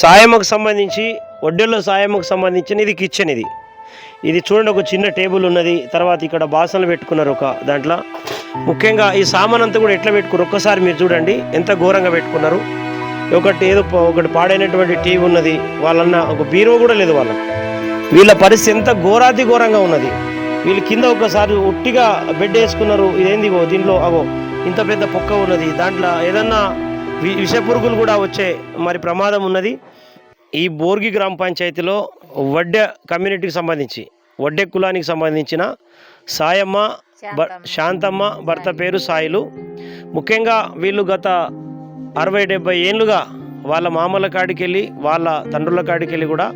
సాయమ్మకు సంబంధించి వడ్డెల్లో సాయమ్మకు సంబంధించిన ఇది కిచెన్ ఇది ఇది చూడండి ఒక చిన్న టేబుల్ ఉన్నది. తర్వాత ఇక్కడ బాసనలు పెట్టుకున్నారు ఒక దాంట్లో. ముఖ్యంగా ఈ సామాన్ అంతా కూడా ఎట్లా పెట్టుకున్నారు? ఒక్కసారి మీరు చూడండి ఎంత ఘోరంగా పెట్టుకున్నారు. ఒకటి ఏదో ఒకటి పాడైనటువంటి టీవీ ఉన్నది. వాళ్ళన్న ఒక బీరో కూడా లేదు వాళ్ళకి. వీళ్ళ పరిస్థితి ఎంత ఘోరాతి ఘోరంగా ఉన్నది. వీళ్ళు కింద ఒకసారి ఉట్టిగా బెడ్ వేసుకున్నారు. ఇదేంది దీంట్లో? అగో ఇంత పెద్ద పొక్క ఉన్నది. దాంట్లో ఏదన్నా వి- విష పురుగులు కూడా వచ్చే మరి ప్రమాదం ఉన్నది. ఈ బోర్గి గ్రామ పంచాయతీలో వడ్డె కమ్యూనిటీకి సంబంధించి వడ్డె కులానికి సంబంధించిన సాయమ్మ శాంతమ్మ. భర్త పేరు సాయిలు. ముఖ్యంగా వీళ్ళు గత అరవై డెబ్బై ఏళ్ళుగా వాళ్ళ మామల కాడికి వెళ్ళి వాళ్ళ తండ్రుల కాడికి వెళ్ళి కూడా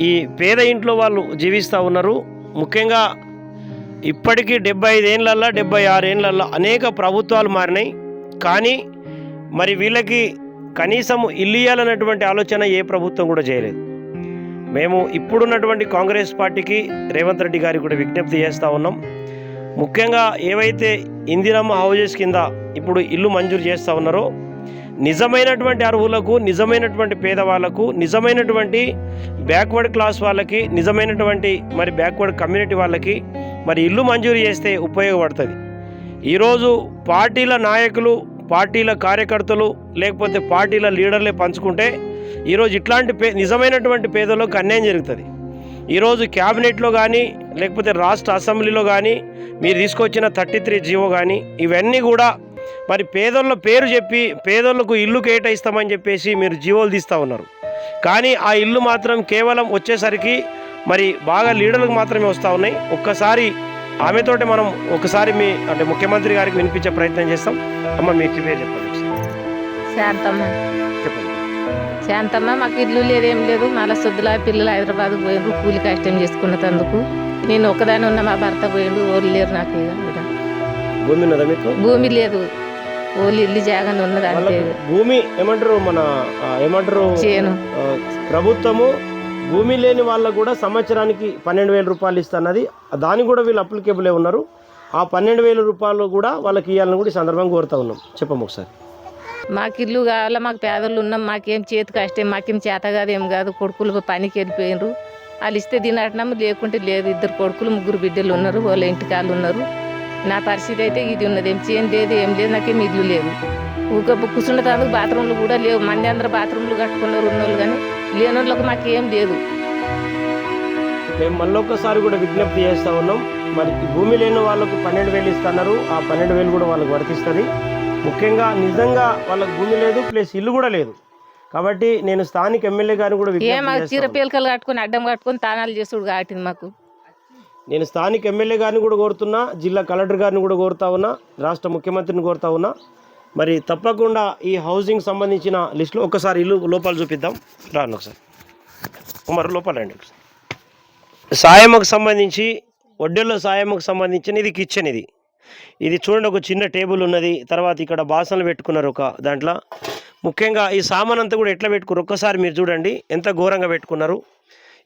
ఈ పేద ఇంట్లో వాళ్ళు జీవిస్తూ ఉన్నారు. ముఖ్యంగా ఇప్పటికీ డెబ్బై ఐదేళ్ళల్లో డెబ్బై ఆరేళ్ళల్లో అనేక ప్రభుత్వాలు మారినాయి. కానీ మరి వీళ్ళకి కనీసం ఇల్లు ఇవ్వాలన్నటువంటి ఆలోచన ఏ ప్రభుత్వం కూడా చేయలేదు. మేము ఇప్పుడున్నటువంటి కాంగ్రెస్ పార్టీకి రేవంత్ రెడ్డి గారికి కూడా విజ్ఞప్తి చేస్తూ ఉన్నాం. ముఖ్యంగా ఏవైతే ఇందిరమ్మ హౌజెస్ కింద ఇప్పుడు ఇల్లు మంజూరు చేస్తూ ఉన్నారో నిజమైనటువంటి అర్హులకు నిజమైనటువంటి పేదవాళ్ళకు నిజమైనటువంటి బ్యాక్వర్డ్ క్లాస్ వాళ్ళకి నిజమైనటువంటి మరి బ్యాక్వర్డ్ కమ్యూనిటీ వాళ్ళకి మరి ఇల్లు మంజూరు చేస్తే ఉపయోగపడుతుంది. ఈరోజు పార్టీల నాయకులు పార్టీల కార్యకర్తలు లేకపోతే పార్టీల లీడర్లే పంచుకుంటే ఈరోజు ఇట్లాంటి పే నిజమైనటువంటి పేదలకు అన్యాయం జరుగుతుంది. ఈరోజు క్యాబినెట్లో కానీ లేకపోతే రాష్ట్ర అసెంబ్లీలో కానీ మీరు తీసుకొచ్చిన థర్టీ త్రీ జీవో కానీ ఇవన్నీ కూడా మరి పేదోళ్ళ పేరు చెప్పి పేదోళ్ళకు ఇల్లు కేటాయిస్తామని చెప్పేసి మీరు జీవోలు తీస్తూ ఉన్నారు. కానీ ఆ ఇల్లు మాత్రం కేవలం వచ్చేసరికి మరి బాగా లీడర్లకు మాత్రమే వస్తూ ఉన్నాయి. ఒక్కసారి ఆమెతోటి మనం ఒకసారి మీ అంటే ముఖ్యమంత్రి గారికి వినిపించే ప్రయత్నం చేస్తాం. అమ్మ మీ పేరు చెప్పండి. శాంతమ్మ. చెప్పండి. శాంతమ్మ మాకు ఇల్లు లేదు ఏం లేదు. మళ్ళీ సొద్దులా పిల్లలు హైదరాబాద్ పోయిండ్రు కూలి కష్టం చేసుకున్నందుకు. నేను ఒకదాని ఉన్న మా భర్త పోయిండు ఓళ్ళు లేరు నాకు. భూమి ఉన్నదా మీకు? భూమి లేదు. ఓళ్ళు ఇల్లు జాగానే ఉన్నది భూమి ఏమంటారు మన ఏమంటారు ప్రభుత్వము భూమి లేని వాళ్ళకు కూడా సంవత్సరానికి పన్నెండు వేల రూపాయలు ఇస్తున్నది. దానికి కూడా వీళ్ళు అప్లికేబుల్ ఉన్నారు. ఆ పన్నెండు వేల రూపాయలు కూడా వాళ్ళకి ఇవ్వాలని కూడా ఈ సందర్భంగా కోరుతా ఉన్నాం. చెప్పము ఒకసారి. మాకు ఇల్లు కావాలా మాకు పేదలు ఉన్నాం మాకేం చేతి కష్టం మాకేం చేత కాదు ఏం కాదు కొడుకులు పనికి వెళ్ళిపోయినరు వాళ్ళు ఇస్తే తినటం లేకుంటే లేదు. ఇద్దరు కొడుకులు ముగ్గురు బిడ్డలు ఉన్నారు వాళ్ళ ఇంటికాళ్ళు ఉన్నారు. నా పరిస్థితి అయితే ఇది ఉన్నది. ఏం చేయని లేదు ఏం లేదు నాకేం ఇల్లు లేదు ఊక తర్వాత బాత్రూమ్లు కూడా లేవు. మంది అందరూ బాత్రూమ్లు కట్టుకున్నారు ఉన్నోళ్ళు కానీ. లేని వాళ్ళకి మాకేం లేదు. మేము మళ్ళీ ఒక్కసారి కూడా విజ్ఞప్తి చేస్తూ ఉన్నాం. మరి భూమి లేని వాళ్ళకు పన్నెండు వేలు ఇస్తున్నారు. ఆ పన్నెండు వేలు కూడా వాళ్ళకి వర్తిస్తుంది. ముఖ్యంగా నిజంగా వాళ్ళకి భూమి లేదు ప్లస్ ఇల్లు కూడా లేదు. కాబట్టి నేను స్థానిక ఎమ్మెల్యే గారిని కూడా ఏం చీర పీలకలు కట్టుకొని అడ్డం కట్టుకొని తానాలు చేసుడు కాటింది మాకు. నేను స్థానిక ఎమ్మెల్యే గారిని కూడా కోరుతున్నా జిల్లా కలెక్టర్ గారిని కూడా కోరుతా ఉన్నా రాష్ట్ర ముఖ్యమంత్రిని కోరుతా ఉన్నా. మరి తప్పకుండా ఈ హౌసింగ్ సంబంధించిన లిస్టులో ఒకసారి ఇల్లు లోపల చూపిద్దాం. రాను ఒకసారి. మరి లోపల రండి ఒకసారి. సాయమ్మకు సంబంధించి వడ్డెల్లో సాయమ్మకు సంబంధించిన ఇది కిచెన్ ఇది. ఇది చూడండి ఒక చిన్న టేబుల్ ఉన్నది. తర్వాత ఇక్కడ బాసనలు పెట్టుకున్నారు ఒక దాంట్లో. ముఖ్యంగా ఈ సామాన్ అంతా కూడా ఎట్లా పెట్టుకున్నారు? ఒక్కసారి మీరు చూడండి ఎంత ఘోరంగా పెట్టుకున్నారు.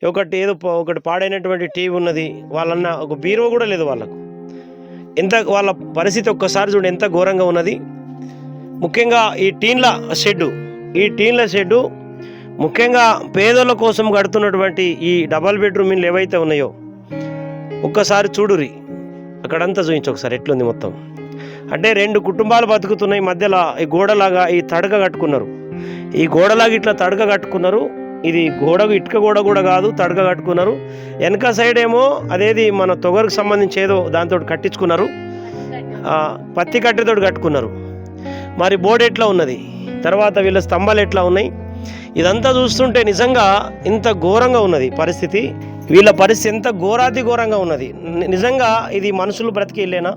ఒకటి ఏదో ఒకటి పాడైనటువంటి టీవీ ఉన్నది. వాళ్ళన్న ఒక బీరువ కూడా లేదు వాళ్ళకు. ఎంత వాళ్ళ పరిస్థితి ఒక్కసారి చూడండి ఎంత ఘోరంగా ఉన్నది. ముఖ్యంగా ఈ టీన్ల షెడ్డు ఈ టీన్ల షెడ్డు ముఖ్యంగా పేదల కోసం కడుతున్నటువంటి ఈ డబల్ బెడ్రూమ్ ఇల్లు ఏవైతే ఉన్నాయో ఒక్కసారి చూడురి అక్కడంతా చూపించు ఒకసారి ఎట్లుంది మొత్తం. అంటే రెండు కుటుంబాలు బతుకుతున్నాయి మధ్యలో ఈ గోడలాగా ఈ తడక కట్టుకున్నారు. ఈ గోడలాగా ఇట్లా తడక కట్టుకున్నారు. ఇది గోడ ఇటుక గోడ కూడా కాదు తడక కట్టుకున్నారు. వెనక సైడ్ ఏమో అదేది మన తొగరకు సంబంధించి ఏదో దాంతో కట్టించుకున్నారు. పత్తి కట్టెతో కట్టుకున్నారు. మరి బోర్డు ఎట్లా ఉన్నది? తర్వాత వీళ్ళ స్తంభాలు ఎట్లా ఉన్నాయి? ఇదంతా చూస్తుంటే నిజంగా ఇంత ఘోరంగా ఉన్నది పరిస్థితి. వీళ్ళ పరిస్థితి ఎంత ఘోరాతి ఘోరంగా ఉన్నది. నిజంగా ఇది మనుషులు బ్రతికి వెళ్ళేనా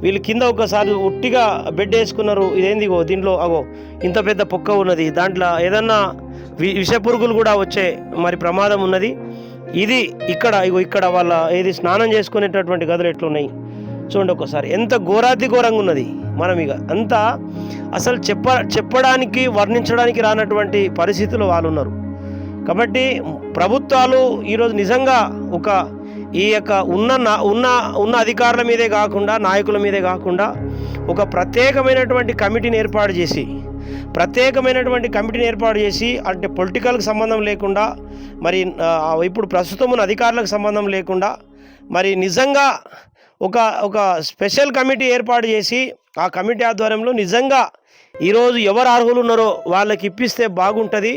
వీళ్ళు కింద ఒకసారి ఉట్టిగా బెడ్ వేసుకున్నారు. ఇదేంది ఇగో దీంట్లో? అగో ఇంత పెద్ద పొక్క ఉన్నది. దాంట్లో ఏదన్నా వి- విష పురుగులు కూడా వచ్చే మరి ప్రమాదం ఉన్నది. ఇది ఇక్కడ ఇగో ఇక్కడ వాళ్ళ ఏది స్నానం చేసుకునేటటువంటి గదులు ఎట్లున్నాయి? చూడండి ఒకసారి. ఎంత ఘోరాతి ఘోరంగా ఉన్నది. మనం ఇక అంతా అసలు చెప్ప చెప్పడానికి వర్ణించడానికి రానటువంటి పరిస్థితులు వాళ్ళు ఉన్నారు. కాబట్టి ప్రభుత్వాలు ఈరోజు నిజంగా ఒక ఈ యొక్క ఉన్న నా- ఉన్న ఉన్న అధికారుల మీదే కాకుండా నాయకుల మీదే కాకుండా ఒక ప్రత్యేకమైనటువంటి కమిటీని ఏర్పాటు చేసి ప్రత్యేకమైనటువంటి కమిటీని ఏర్పాటు చేసి అంటే పొలిటికల్కి సంబంధం లేకుండా మరి ఇప్పుడు ప్రస్తుతం ఉన్న అధికారులకు సంబంధం లేకుండా మరి నిజంగా ఒక ఒక స్పెషల్ కమిటీ ఏర్పాటు చేసి ఆ కమిటీ ఆధ్వర్యంలో నిజంగా ఈరోజు ఎవరు అర్హులు ఉన్నారో వాళ్ళకి ఇప్పిస్తే బాగుంటుంది.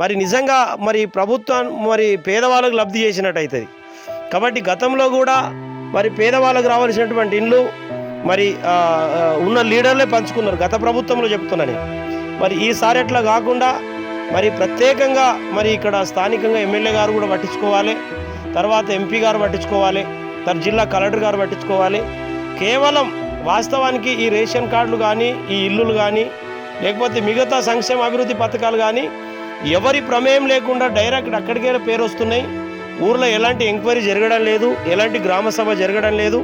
మరి నిజంగా మరి ప్రభుత్వం మరి పేదవాళ్ళకు లబ్ధి చేసినట్టు అవుతుంది కాబట్టి గతంలో కూడా మరి పేదవాళ్ళకు రావాల్సినటువంటి ఇండ్లు మరి ఉన్న లీడర్లే పంచుకున్నారు. గత ప్రభుత్వంలో చెప్తున్నాను మరి ఈసారి అట్లా కాకుండా మరి ప్రత్యేకంగా మరి ఇక్కడ స్థానికంగా ఎమ్మెల్యే గారు కూడా పట్టించుకోవాలి. తర్వాత ఎంపీ గారు పట్టించుకోవాలి. తన జిల్లా కలెక్టర్ గారు పట్టించుకోవాలి. కేవలం వాస్తవానికి ఈ రేషన్ కార్డులు కానీ ఈ ఇల్లులు కానీ లేకపోతే మిగతా సంక్షేమ అభివృద్ధి పథకాలు కానీ ఎవరి ప్రమేయం లేకుండా డైరెక్ట్ అక్కడికే పేరు వస్తున్నాయి. ఊర్లో ఎలాంటి ఎంక్వైరీ జరగడం లేదు ఎలాంటి గ్రామ సభ జరగడం లేదు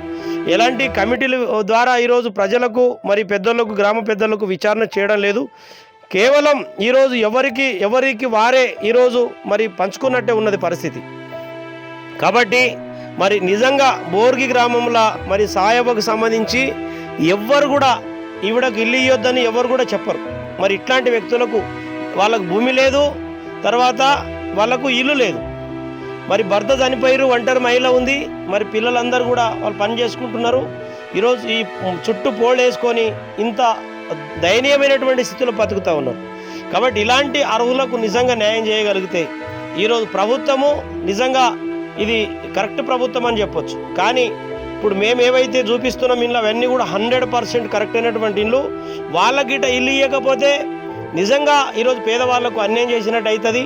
ఎలాంటి కమిటీల ద్వారా ఈరోజు ప్రజలకు మరి పెద్దలకు గ్రామ పెద్దలకు విచారణ చేయడం లేదు. కేవలం ఈరోజు ఎవరికి ఎవరికి వారే ఈరోజు మరి పంచుకున్నట్టే ఉన్నది పరిస్థితి. కాబట్టి మరి నిజంగా బోర్గి గ్రామంలో మరి సాయబకు సంబంధించి ఎవ్వరు కూడా ఈవిడకు ఇల్లు ఇవ్వద్దని ఎవరు కూడా చెప్పరు. మరి ఇట్లాంటి వ్యక్తులకు వాళ్ళకు భూమి లేదు తర్వాత వాళ్ళకు ఇల్లు లేదు. మరి భర్త చనిపోయారు ఒంటరి మహిళ ఉంది మరి పిల్లలందరూ కూడా వాళ్ళు పని చేసుకుంటున్నారు. ఈరోజు ఈ చుట్టూ పోళ్ళు వేసుకొని ఇంత దయనీయమైనటువంటి స్థితిలో బతుకుతూ ఉన్నారు. కాబట్టి ఇలాంటి అర్హులకు నిజంగా న్యాయం చేయగలిగితే ఈరోజు ప్రభుత్వము నిజంగా ఇది కరెక్ట్ ప్రభుత్వం అని చెప్పొచ్చు. కానీ ఇప్పుడు మేము ఏవైతే చూపిస్తున్నాం ఇంట్లో అవన్నీ కూడా హండ్రెడ్ పర్సెంట్ కరెక్ట్ అయినటువంటి ఇల్లు వాళ్ళకిట ఇల్లు ఇవ్వకపోతే నిజంగా ఈరోజు పేదవాళ్ళకు అన్యాయం చేసినట్టు అవుతుంది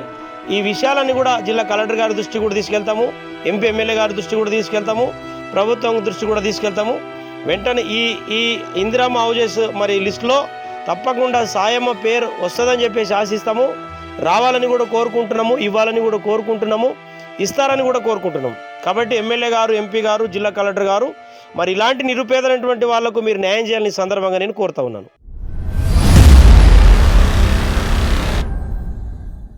ఈ విషయాలన్నీ కూడా జిల్లా కలెక్టర్ గారి దృష్టి కూడా తీసుకెళ్తాము ఎంపీ ఎమ్మెల్యే గారి దృష్టి కూడా తీసుకెళ్తాము ప్రభుత్వం దృష్టి కూడా తీసుకెళ్తాము. వెంటనే ఈ ఈ ఇందిరామ హౌజెస్ మరి లిస్టులో తప్పకుండా సాయమ్మ పేరు వస్తుందని చెప్పేసి ఆశిస్తాము. రావాలని కూడా కోరుకుంటున్నాము ఇవ్వాలని కూడా కోరుకుంటున్నాము. ఇస్తారని కూడా కోరుకుంటున్నాం. కాబట్టి ఎమ్మెల్యే గారు ఎంపీ గారు జిల్లా కలెక్టర్ గారు మరి ఇలాంటి నిరుపేదలైనటువంటి వాళ్ళకు మీరు న్యాయం చేయాలని ఈ సందర్భంగా నేను కోరుతా ఉన్నాను.